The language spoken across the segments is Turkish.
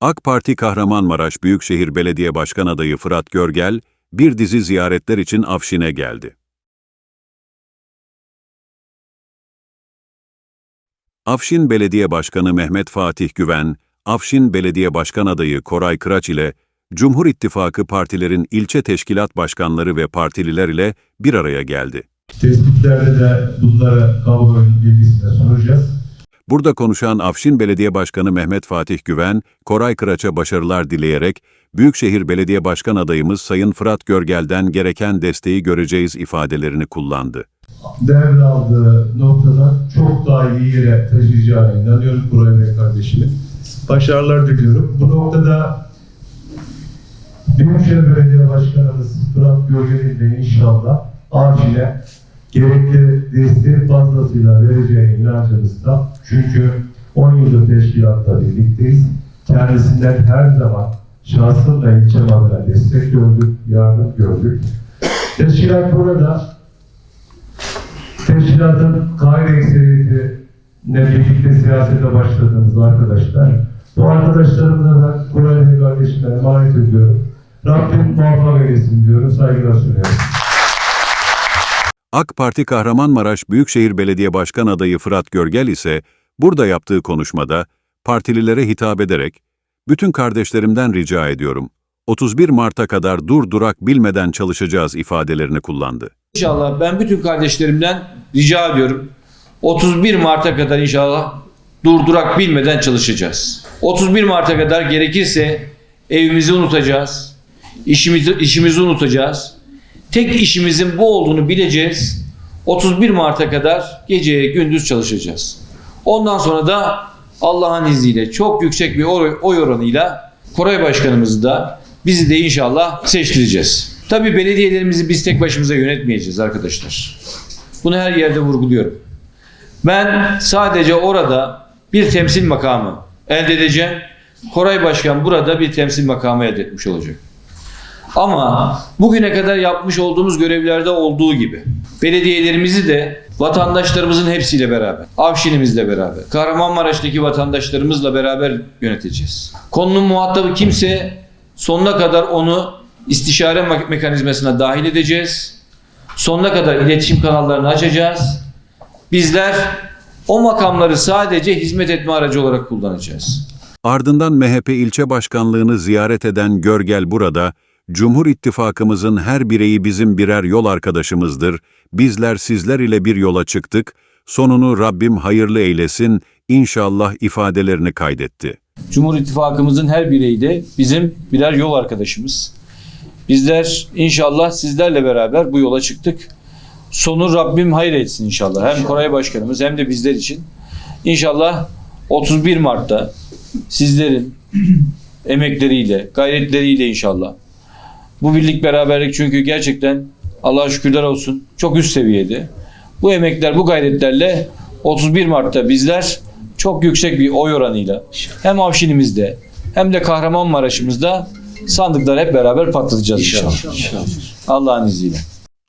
AK Parti Kahramanmaraş Büyükşehir Belediye Başkan adayı Fırat Görgel, bir dizi ziyaretler için Afşin'e geldi. Afşin Belediye Başkanı Mehmet Fatih Güven, Afşin Belediye Başkan adayı Koray Kıraç ile Cumhur İttifakı partilerin ilçe teşkilat başkanları ve partililer ile bir araya geldi. Tespitlerde de bunları kamuoyunun bilgisine sunacağız. Burada konuşan Afşin Belediye Başkanı Mehmet Fatih Güven, Koray Kıraç'a başarılar dileyerek, Büyükşehir Belediye Başkan adayımız Sayın Fırat Görgel'den gereken desteği göreceğiz ifadelerini kullandı. Devraldığı noktada çok daha iyi yere taşıyacağına inanıyorum Kuray Bey kardeşimin. Başarılar diliyorum. Bu noktada Büyükşehir Belediye Başkanımız Fırat Gölge'nin de inşallah acile gerekli desteği fazlasıyla vereceğine inancımızda. Çünkü 10 yıldır teşkilatta birlikteyiz. Kendisinden her zaman şahsımla ilçem adına destek gördük, yardım gördük. Teşkilat burada Teşkilatın gayri ekseriyetine birlikte siyasete başladığımız arkadaşlar. Bu arkadaşlarımla Kuray Bey kardeşime emanet ediyorum. Rabbim muvaffak eylesin diyorum, saygılar sunuyorum. AK Parti Kahramanmaraş Büyükşehir Belediye Başkan adayı Fırat Görgel ise burada yaptığı konuşmada partililere hitap ederek bütün kardeşlerimden rica ediyorum. 31 Mart'a kadar dur durak bilmeden çalışacağız ifadelerini kullandı. İnşallah ben bütün kardeşlerimden rica ediyorum. 31 Mart'a kadar inşallah durdurak bilmeden çalışacağız. 31 Mart'a kadar gerekirse evimizi unutacağız. İşimizi, işimizi unutacağız. Tek işimizin bu olduğunu bileceğiz. 31 Mart'a kadar gece gündüz çalışacağız. Ondan sonra da Allah'ın izniyle çok yüksek bir oy, oranıyla Koray Başkanımızı da bizi de inşallah seçtireceğiz. Tabii belediyelerimizi biz tek başımıza yönetmeyeceğiz arkadaşlar. Bunu her yerde vurguluyorum. Ben sadece orada bir temsil makamı elde edeceğim. Koray Başkan burada bir temsil makamı elde etmiş olacak. Ama bugüne kadar yapmış olduğumuz görevlerde olduğu gibi belediyelerimizi de vatandaşlarımızın hepsiyle beraber, Avşin'imizle beraber, Kahramanmaraş'taki vatandaşlarımızla beraber yöneteceğiz. Konunun muhatabı kimse sonuna kadar onu istişare me- mekanizmasına dahil edeceğiz. Sonuna kadar iletişim kanallarını açacağız. Bizler o makamları sadece hizmet etme aracı olarak kullanacağız. Ardından MHP ilçe başkanlığını ziyaret eden Görgel burada, Cumhur İttifakımızın her bireyi bizim birer yol arkadaşımızdır, bizler sizler ile bir yola çıktık, sonunu Rabbim hayırlı eylesin, inşallah ifadelerini kaydetti. Cumhur İttifakımızın her bireyi de bizim birer yol arkadaşımız. Bizler inşallah sizlerle beraber bu yola çıktık. Sonu Rabbim hayır etsin inşallah. Hem Koray Başkanımız hem de bizler için. İnşallah 31 Mart'ta sizlerin emekleriyle, gayretleriyle inşallah. Bu birlik beraberlik çünkü gerçekten Allah'a şükürler olsun çok üst seviyede. Bu emekler, bu gayretlerle 31 Mart'ta bizler çok yüksek bir oy oranıyla hem Avşin'imizde hem de Kahramanmaraş'ımızda sandıkları hep beraber patlatacağız inşallah. Allah'ın izniyle.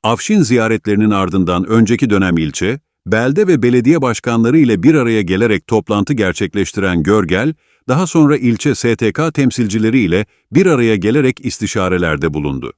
Afşin ziyaretlerinin ardından önceki dönem ilçe, belde ve belediye başkanları ile bir araya gelerek toplantı gerçekleştiren Görgel, daha sonra ilçe STK temsilcileri ile bir araya gelerek istişarelerde bulundu.